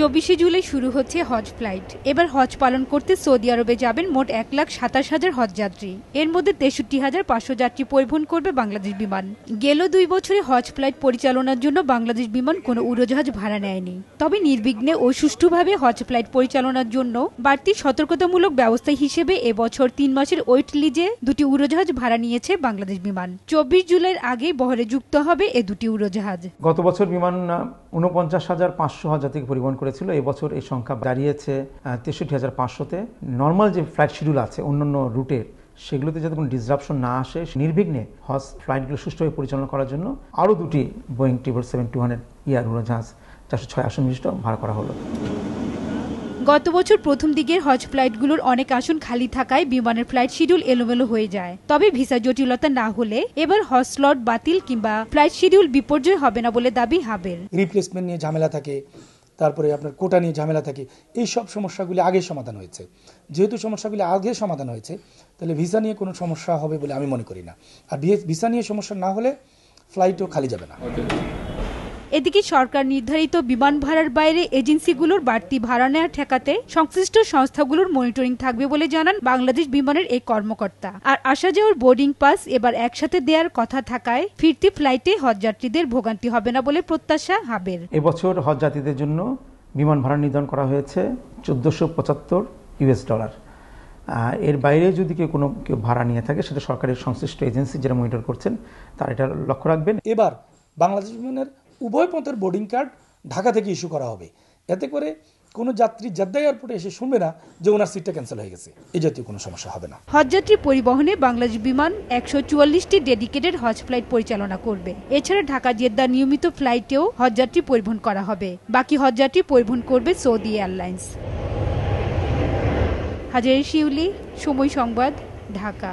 চব্বিশে জুলাই শুরু হচ্ছে হজ ফ্লাইট। এবার হজ পালন করতে সৌদি আরবে যাবেন মোট এক লাখ সাতাশ হাজার হজ যাত্রী। এর মধ্যে তেষট্টি হাজার পাঁচশো যাত্রী পরিবহন করবে বাংলাদেশ বিমান। গেল দুই বছরে হজ ফ্লাইট পরিচালনার জন্য বাংলাদেশ বিমান কোনো উড়োজাহাজ ভাড়া নেয়নি। তবে নির্বিঘ্নে ও সুষ্ঠুভাবে হজ ফ্লাইট পরিচালনার জন্য বাড়তি সতর্কতামূলক ব্যবস্থা হিসেবে এবছর তিন মাসের ওয়েট লিজে দুটি উড়োজাহাজ ভাড়া নিয়েছে বাংলাদেশ বিমান। চব্বিশ জুলাইয়ের আগে বহরে যুক্ত হবে এ দুটি উড়োজাহাজ। গত বছর বিমান উনপঞ্চাশ হাজার পাঁচশো হাজার থেকে পরিবহন করেছিল এবছর এই সংখ্যা দাঁড়িয়েছে তেষট্টি হাজার পাঁচশোতে। নর্মাল যে ফ্লাইট শিডিউল আছে অন্যান্য রুটের সেগুলোতে যাতে কোনো ডিসরাপশন না আসে নির্বিঘ্নে হজ ফ্লাইটগুলো সুষ্ঠুভাবে পরিচালনা করার জন্য আরও দুটি Boeing triple seven two hundred E R উড়োজাহাজ চারশো ছয় আসন বিশিষ্ট ভাড়া করা হলো। গত বছর প্রথম দিকের হজ ফ্লাইটগুলোর অনেক আসন খালি থাকায় বিমানের ফ্লাইট শিডিউল এলোমেলো হয়ে যায়। তবে ভিসা জটিলতা না হলে এবার হজ স্লট বাতিল কিংবা ফ্লাইট শিডিউল বিপর্যয় হবে না বলে দাবি হাবের রিপ্লেসমেন্ট নিয়ে ঝামেলা থাকে। তারপরে আপনার কোটা নিয়ে ঝামেলা থাকে, এই সব সমস্যাগুলি আগে সমাধান হয়েছে। যেহেতু সমস্যাগুলি আগে সমাধান হয়েছে, তাহলে ভিসা নিয়ে কোনো সমস্যা হবে বলে আমি মনে করি না। আর ভিসা নিয়ে সমস্যা না হলে ফ্লাইটও খালি যাবে না। এদিকে সরকার নির্ধারিত বিমান ভাড়ার বাইরে এজেন্সিগুলোর বাড়তি ভাড়া নেওয়া ঠেকাতে সংশ্লিষ্ট সংস্থাগুলোর মনিটরিং থাকবে বলে জানান বাংলাদেশ বিমানের এই কর্মকর্তা। আর আসা যাওয়ার বোর্ডিং পাস এবার একসাথে দেওয়ার কথা থাকায় ফিরতি ফ্লাইটে হজযাত্রীদের ভোগান্তি হবে না বলে প্রত্যাশা হাবের। এবছর হজযাত্রীদের জন্য বিমান ভাড়া নির্ধারণ করা হয়েছে চোদ্দোশো পঁচাত্তর ইউএস ডলার। এর বাইরে যদি কেউ কোনো কেউ ভাড়া নিয়ে থাকে সেটা সরকারের সংশ্লিষ্ট এজেন্সি যারা মনিটর করছেন তারা এটা লক্ষ্য রাখবেন। এবার বাংলাদেশ বিমানের উভয় পথের বোর্ডিং কার্ড ঢাকা থেকে ইস্যু করা হবে। এতে করে কোনো যাত্রী জেদ্দা এয়ারপোর্টে এসে শুনবে না যে ওনার সিটটা ক্যান্সেল হয়ে গেছে। এই জাতীয় কোনো সমস্যা হবে না। হজযাত্রী পরিবহনে বাংলাদেশ বিমান একশো চুয়াল্লিশটি ডেডিকেটেড হজ ফ্লাইট পরিচালনা করবে। এছাড়া ঢাকা জেদ্দা নিয়মিত ফ্লাইটেও হজযাত্রী পরিবহন করা হবে। বাকি হজযাত্রী পরিবহন করবে সৌদি এয়ারলাইন্স হাজারি শিউলি, সময় সংবাদ, ঢাকা।